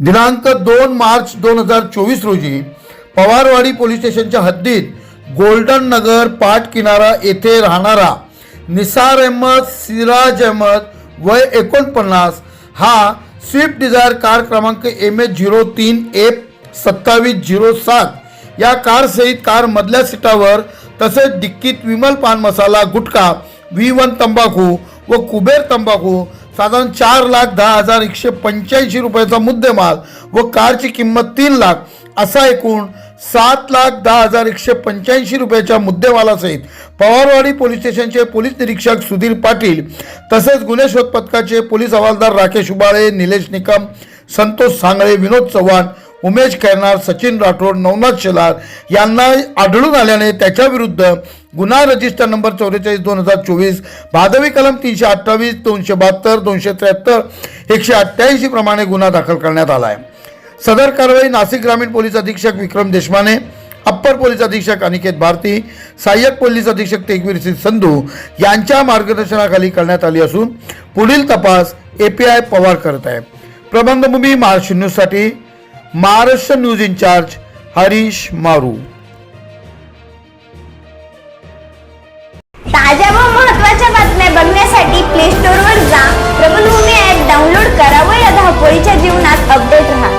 दिनांक दोन मार्च दोन हजार चोवीस रोजी पवारवाडी पोलीस स्टेशनच्या हद्दीत गोल्डन नगर पाट किनारा येथे राहणारा निसार अहमद सिराज अहमद वय एकोणपन्नास हा स्विफ्ट डिझायर कार क्रमांक एम एच झिरो तीन एफ सत्तावीस झिरो सात या कारसहित कार मधल्या सीटावर तसेच डिक्कीत विमल पान मसाला गुटखा व्ही वन तंबाखू व कुबेर तंबाखू साधारण चार लाख दहा हजार एकशे पंच्याऐंशी रुपयाचा मुद्देमाल व कारची किंमत तीन लाख असा एकूण सात लाख दहा हजार एकशे पंच्याऐंशी रुपयाच्या मुद्देमालासहित पवारवाडी पोलीस स्टेशनचे पोलीस निरीक्षक सुधीर पाटील तसेच गुन्हे शोध पथकाचे पोलीस हवालदार राकेश उबाळे निलेश निकम संतोष सांगळे विनोद चव्हाण उमेश खैरनार सचिन राठोड नवनाथ शेलार यांना आढळून आल्याने त्याच्याविरुद्ध गुन्हा रजिस्टर नंबर चौवेचाळीस दोन हजार चोवीस भादवी कलम तीनशे अठ्ठावीस दोनशे बहात्तर दोनशे त्र्याहत्तर एकशे अठ्ठ्याऐंशी प्रमाणे गुन्हा दाखल करण्यात आला आहे सदर कारवाई नाशिक ग्रामीण पोलीस अधीक्षक विक्रम देशमाने अप्पर पोलीस अधीक्षक अनिकेत भारती सहाय्यक पोलीस अधीक्षक तेगवीर सिंग संधू यांच्या मार्गदर्शनाखाली करण्यात आली असून पुढील तपास ए पी आय पवार करत आहे. प्रबंधभूमी महाराष्ट्र न्यूजसाठी महाराष्ट्र न्यूज इन्चार्ज हरीश मारू. ताज्या व महत्त्वाच्या बातम्या बघण्यासाठी प्ले स्टोर वर जा. प्रबलभूमी ऍप डाउनलोड करा व या धावपळीच्या जीवनात अपडेट राहा.